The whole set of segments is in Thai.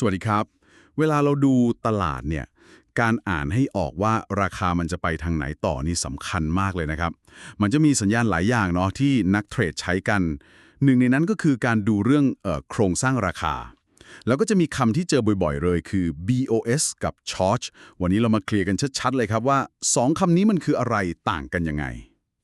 สวัสดีครับ เวลาเราดูตลาดเนี่ย การอ่านให้ออกว่าราคามันจะไปทางไหนต่อนี่สำคัญมากเลยนะครับ มันจะมีสัญญาณหลายอย่างเนาะที่นักเทรดใช้กัน หนึ่งในนั้นก็คือการดูเรื่องออโครงสร้างราคา แล้วก็จะมีคำที่เจอบ่อยๆ เลยคือ BOS กับ Charge วันนี้เรามาเคลียร์กันชัดๆเลยครับว่าสองคำนี้มันคืออะไรต่างกันยังไง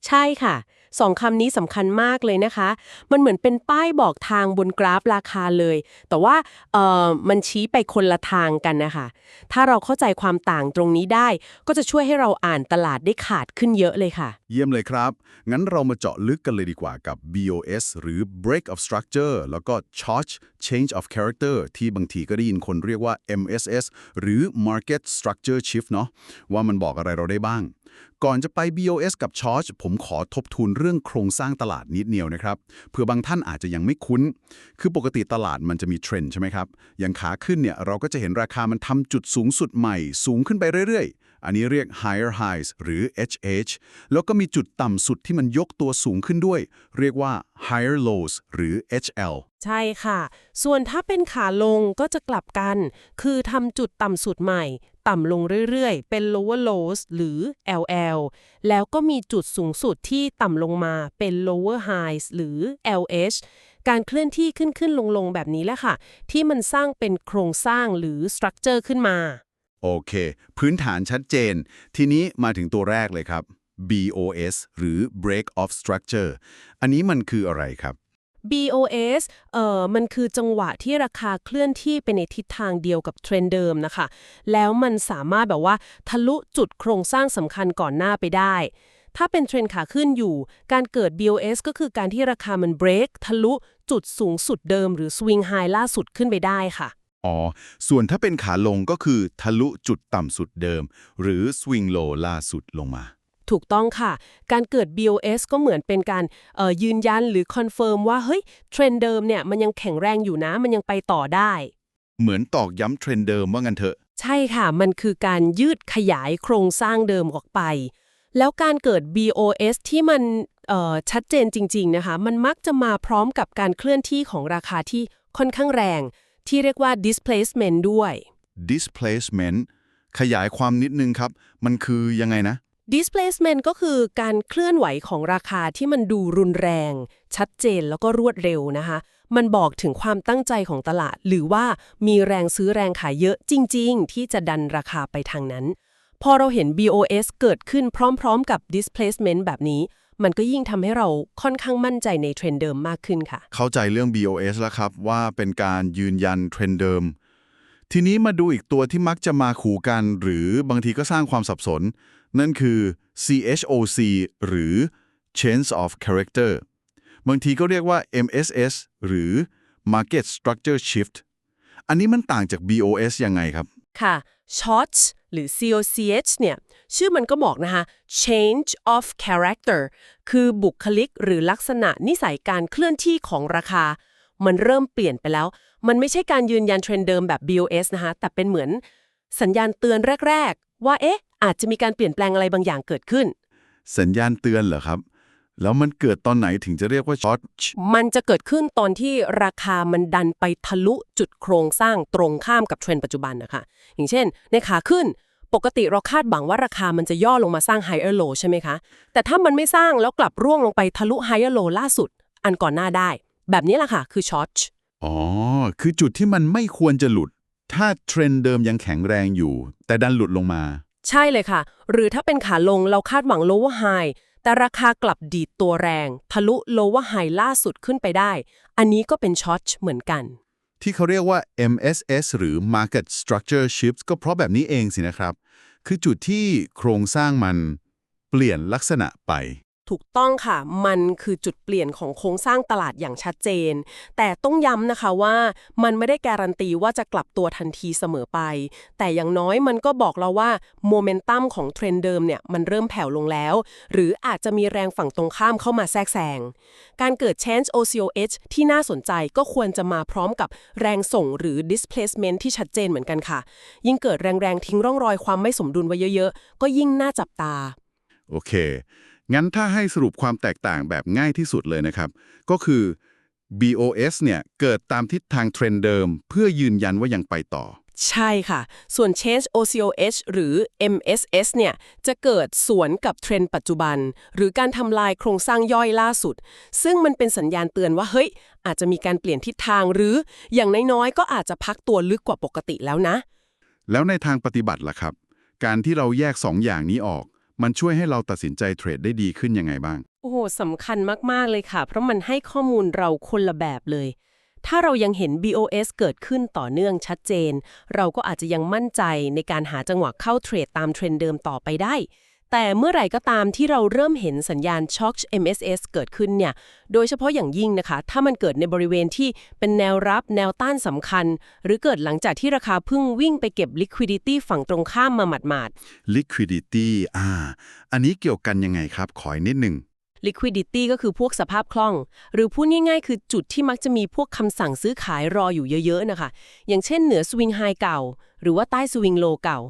ใช่ค่ะ สองคำนี้สำคัญมากเลยนะคะ มันเหมือนเป็นป้ายบอกทางบนกราฟราคาเลย แต่ว่าเอ่อมันชี้ไปคนละทางกันนะคะ ถ้าเราเข้าใจความต่างตรงนี้ได้ ก็จะช่วยให้เราอ่านตลาดได้ขาดขึ้นเยอะเลยค่ะ เยี่ยมเลยครับ งั้นเรามาเจาะลึกกันเลยดีกว่ากับ BOS หรือ Break of Structure แล้วก็ Charge Change of Character ที่บางทีก็ได้ยินคนเรียกว่า MSS หรือ Market Structure Shift เนาะว่ามันบอกอะไรเราได้บ้าง ก่อนจะไป BOS กับ Charge ผมขอทบทวนเรื่องโครงสร้างตลาดนิดเดียวนะครับเผื่อบางท่านอาจจะยังไม่คุ้น คือปกติตลาดมันจะมีเทรนด์ใช่ไหมครับ อย่างขาขึ้นเนี่ยเราก็จะเห็นราคามันทำจุดสูงสุดใหม่ สูงขึ้นไปเรื่อยๆ อันนี้เรียก higher highs หรือ HH แล้วก็มีจุดต่ำสุดที่มันยกตัวสูงขึ้นด้วย เรียกว่า higher lows หรือ HL ใช่ค่ะ ส่วนถ้าเป็นขาลงก็จะกลับกัน คือทำจุดต่ำสุดใหม่ ต่ำลงเรื่อยๆ เป็น lower lows หรือ LL แล้วก็มีจุดสูงสุดที่ต่ำลงมาเป็น lower highs หรือ LH การเคลื่อนที่ขึ้นขึ้นลงลงๆแบบนี้แหละค่ะ ที่มันสร้างเป็นโครงสร้างหรือ structure ขึ้นมา โอเค พื้นฐานชัดเจน ทีนี้มาถึงตัวแรกเลยครับ BOS หรือ Break of Structure อันนี้มันคืออะไรครับ BOS เอ่อมันคือจังหวะที่ราคาเคลื่อนที่ไปในทิศทางเดียวกับเทรนด์เดิมนะคะ แล้วมันสามารถแบบว่าทะลุจุดโครงสร้างสำคัญก่อนหน้าไปได้ ถ้าเป็นเทรนขาขึ้นอยู่ การเกิด BOS ก็คือการที่ราคามันเบรกทะลุจุดสูงสุดเดิมหรือ swing high ล่าสุดขึ้นไปได้ค่ะ อ๋อ ส่วนถ้าเป็นขาลงก็คือทะลุจุดต่ำสุดเดิม หรือ swing low ล่าสุดลงมา ถูกต้องค่ะ การเกิด BOS ก็เหมือนเป็นการเอ่อยืนยันหรือคอนเฟิร์มว่า เฮ้ย เทรนด์เดิมเนี่ยมันยังแข็งแรงอยู่นะ มันยังไปต่อได้ เหมือนตอกย้ำเทรนด์เดิมว่างั้นเถอะ ใช่ค่ะ มันคือการยืดขยายโครงสร้างเดิมออกไป แล้วการเกิด BOS ที่มันเอ่อชัดเจนจริง ๆ นะคะ มันมักจะมาพร้อมกับการเคลื่อนที่ของราคาที่ค่อนข้างแรง ที่เรียกว่า displacement ด้วย displacement ขยายความนิดนึงครับ มันคือยังไงนะ displacement ก็คือการเคลื่อนไหวของราคาที่มันดูรุนแรง ชัดเจนแล้วก็รวดเร็วนะคะ มันบอกถึงความตั้งใจของตลาด หรือว่ามีแรงซื้อแรงขายเยอะจริง ๆ ที่จะดันราคาไปทางนั้น พอเราเห็น BOS เกิดขึ้นพร้อม ๆ กับ displacement แบบนี้ มันก็ยิ่งทำให้เราค่อนข้างมั่นใจในเทรนเดิมมากขึ้นค่ะ เข้าใจเรื่อง BOS แล้วครับว่าเป็นการยืนยันเทรนเดิมทีนี้มาดูอีกตัวที่มักจะมาขู่กัน หรือบางทีก็สร้างความสับสน นั่นคือ CHOC หรือ Change of Character บางทีก็เรียกว่า MSS หรือ Market Structure Shift อันนี้มันต่างจาก BOS ยังไงครับ ค่ะ SHOT หรือ COCH เนี่ย ชื่อมันก็บอกนะคะ change of character คือบุคลิกหรือลักษณะนิสัยการเคลื่อนที่ของราคา มันเริ่มเปลี่ยนไปแล้ว มันไม่ใช่การยืนยันเทรนด์เดิมแบบ BOS นะคะแต่เป็นเหมือนสัญญาณเตือนแรก ๆ ว่าเอ๊ะ อาจจะมีการเปลี่ยนแปลงอะไรบางอย่างเกิดขึ้น สัญญาณเตือนเหรอครับ แล้วมันเกิดตอนไหนถึงจะเรียกว่าช็อตมันจะเกิดขึ้นตอนที่ราคามันดันไปทะลุจุดโครงสร้างตรงข้ามกับเทรนด์ปัจจุบันนะคะ อย่างเช่น ในขาขึ้นปกติเราคาดหวังว่าราคามันจะย่อลงมาสร้าง higher low ใช่ไหมคะ แต่ถ้ามันไม่สร้างแล้วกลับร่วงลงไปทะลุ higher low ล่าสุด อันก่อนหน้าได้ แบบนี้แหละค่ะ คือช็อตอ๋อ คือจุดที่มันไม่ควรจะหลุด ถ้าเทรนด์เดิมยังแข็งแรงอยู่ แต่ดันหลุดลงมา ใช่เลยค่ะ หรือถ้าเป็นขาลงเราคาดหวัง lower high แต่ราคากลับดีดตัวแรง ทะลุ lower high ล่าสุดขึ้นไปได้ อันนี้ก็เป็นช็อตเหมือนกัน ที่เขาเรียกว่า MSS หรือ Market Structure Shifts ก็เพราะแบบนี้เองสินะครับ คือจุดที่โครงสร้างมันเปลี่ยนลักษณะไป ถูกต้องค่ะ มันคือจุดเปลี่ยนของโครงสร้างตลาดอย่างชัดเจน แต่ต้องย้ำนะคะว่ามันไม่ได้การันตีว่าจะกลับตัวทันทีเสมอไป แต่อย่างน้อยมันก็บอกเราว่าโมเมนตัมของเทรนด์เดิมเนี่ยมันเริ่มแผ่วลงแล้ว หรืออาจจะมีแรงฝั่งตรงข้ามเข้ามาแทรกแซง การเกิด change OCOH ที่น่าสนใจก็ควรจะมาพร้อมกับแรงส่งหรือ displacement ที่ชัดเจนเหมือนกันค่ะ ยิ่งเกิดแรงๆทิ้งร่องรอยความไม่สมดุลไว้เยอะๆ ก็ยิ่งน่าจับตา โอเค งั้นถ้าให้สรุปความแตกต่างแบบง่ายที่สุดเลยนะครับ ก็คือ BOS เนี่ยเกิดตามทิศทางเทรนด์เดิม เพื่อยืนยันว่ายังไปต่อ ใช่ค่ะ ส่วน Change OCOH หรือ MSS เนี่ยจะเกิดสวนกับเทรนด์ปัจจุบัน หรือการทำลายโครงสร้างย่อยล่าสุด ซึ่งมันเป็นสัญญาณเตือนว่าเฮ้ย อาจจะมีการเปลี่ยนทิศทางหรืออย่างน้อยๆ ก็อาจจะพักตัวลึกกว่าปกติแล้วนะ แล้วในทางปฏิบัติล่ะครับ การที่เราแยก2อย่างนี้ออก มันช่วยให้เราตัดสินใจเทรดได้ดีขึ้นยังไงบ้าง โอ้โหสำคัญมาก ๆ เลยค่ะ เพราะมันให้ข้อมูลเราคนละแบบเลย ถ้าเรายังเห็น BOS เกิดขึ้นต่อเนื่องชัดเจน เราก็อาจจะยังมั่นใจในการหาจังหวะเข้าเทรดตามเทรนด์เดิมต่อไปได้ แต่เมื่อไหร่ก็ตามที่เราเริ่มเห็นสัญญาณช็อค MSS เกิดขึ้นเนี่ย โดยเฉพาะอย่างยิ่งนะคะ ถ้ามันเกิดในบริเวณที่เป็นแนวรับแนวต้านสำคัญ หรือเกิดหลังจากที่ราคาเพิ่งวิ่งไปเก็บ liquidity ฝั่งตรงข้ามมาหมาดๆ liquidity อ่า อันนี้เกี่ยวกันยังไงครับ ขออีกนิดหนึ่ง liquidity ก็คือพวกสภาพคล่อง หรือพูดง่ายๆ คือจุดที่มักจะมีพวกคำสั่งซื้อขายรออยู่เยอะๆนะคะ อย่างเช่นเหนือสวิงไฮเก่า หรือว่าใต้สวิงโลเก่า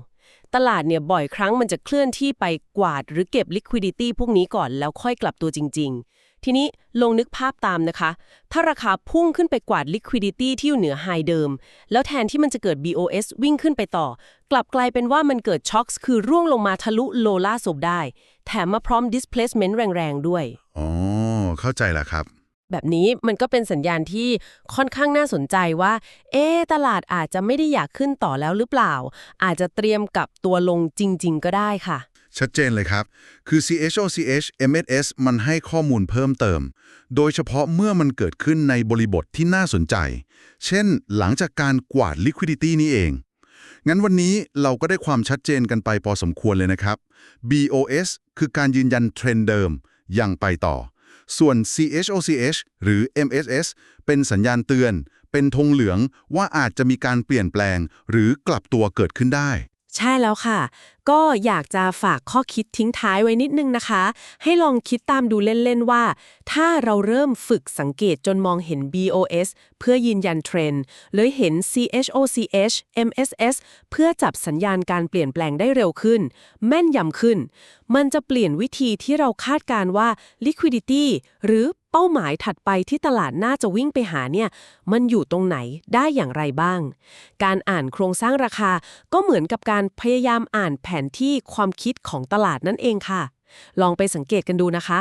ตลาดเนี่ยบ่อยครั้งมันจะเคลื่อนที่ไปกวาดหรือเก็บ liquidity พวกนี้ก่อนแล้วค่อยกลับตัวจริง ๆ ทีนี้ลองนึกภาพตามนะคะ ถ้าราคาพุ่งขึ้นไปกวาด liquidity ที่อยู่เหนือไฮเดิม แล้วแทนที่มันจะเกิด BOS วิ่งขึ้นไปต่อ กลับกลายเป็นว่ามันเกิดช็อคคือร่วงลงมาทะลุโลล่าศพได้ แถมมาพร้อม displacement แรงๆด้วย อ๋อ เข้าใจแล้วครับ แบบนี้มันก็เป็นสัญญาณที่ค่อนข้างน่าสนใจว่า เอ๊ตลาดอาจจะไม่ได้อยากขึ้นต่อแล้วหรือเปล่า อาจจะเตรียมกับตัวลงจริง ๆ ก็ได้ค่ะ ชัดเจนเลยครับ คือ CHOCH MSS มันให้ข้อมูลเพิ่มเติม โดยเฉพาะเมื่อมันเกิดขึ้นในบริบทที่น่าสนใจ เช่น หลังจากการกวาด liquidity นี่เองงั้นวันนี้เราก็ได้ความชัดเจนกันไปพอสมควรเลยนะครับ BOS คือการยืนยันเทรนเดิมยังไปต่อ ส่วน CHOCH หรือ MSS เป็นสัญญาณเตือน เป็นธงเหลืองว่าอาจจะมีการเปลี่ยนแปลง หรือกลับตัวเกิดขึ้นได้ ใช่แล้วค่ะ ก็อยากจะฝากข้อคิดทิ้งท้ายไว้นิดนึงนะคะ ให้ลองคิดตามดูเล่น ๆ ว่า ถ้าเราเริ่มฝึกสังเกตจนมองเห็น BOS เพื่อยืนยันเทรนด์หรือเห็น CHOCH MSS เพื่อจับสัญญาณการเปลี่ยนแปลงได้เร็วขึ้น แม่นยำขึ้น มันจะเปลี่ยนวิธีที่เราคาดการณ์ว่า liquidity หรือ เป้าหมายถัดไปที่ตลาดน่าจะวิ่งไปหาเนี่ย มันอยู่ตรงไหนได้อย่างไรบ้าง การอ่านโครงสร้างราคาก็เหมือนกับการพยายามอ่านแผนที่ความคิดของตลาดนั่นเองค่ะ ลองไปสังเกตกันดูนะคะ